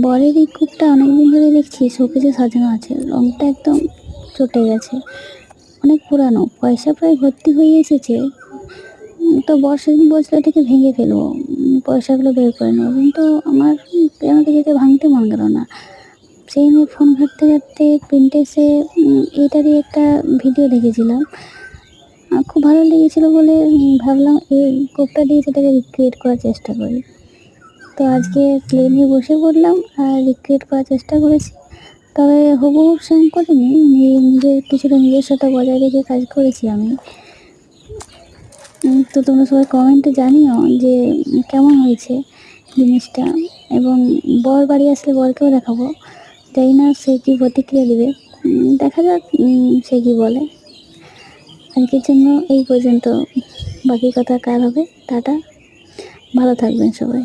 বরের এই কূপটা অনেকদিন ধরে দেখছি, শোকেজে সাজানো আছে, রংটা একদম চটে গেছে। অনেক পুরানো, পয়সা প্রায় ভর্তি হয়ে এসেছে। তো বর সেদিন বলছিল এটাকে ভেঙে ফেলব পয়সাগুলো বের করে নেব। কিন্তু আমার আমাকে যেতে ভাঙতে মন গেল না। সেই নিয়ে ফোন ঘাঁটতে ঘাঁটতে প্রিন্টেসে এটারই একটা ভিডিও দেখেছিলাম। খুব ভালো লেগেছিলো বলে ভাবলাম এই কোপটা দিয়ে সেটাকে রিক্রিয়েট করার চেষ্টা করি। তো আজকে ক্লে নিয়ে বসে পড়লাম আর রিক্রিয়েট করার চেষ্টা করেছি। তবে হুবহু সেম করিনি, নিজের কিছুটা নিজস্বতা বজায় রেখে কাজ করেছি আমি। তো তোমরা সবাই কমেন্টে জানিও যে কেমন হয়েছে জিনিসটা এবং বর বাড়ি আসলে বরকেও দেখাবো। জানি না সে কী প্রতিক্রিয়া দেবে। দেখা যাক সে কী বলে। আজকের জন্য এই পর্যন্ত। বাকি কথা কার হবে? টাটা। ভালো থাকবেন সবাই।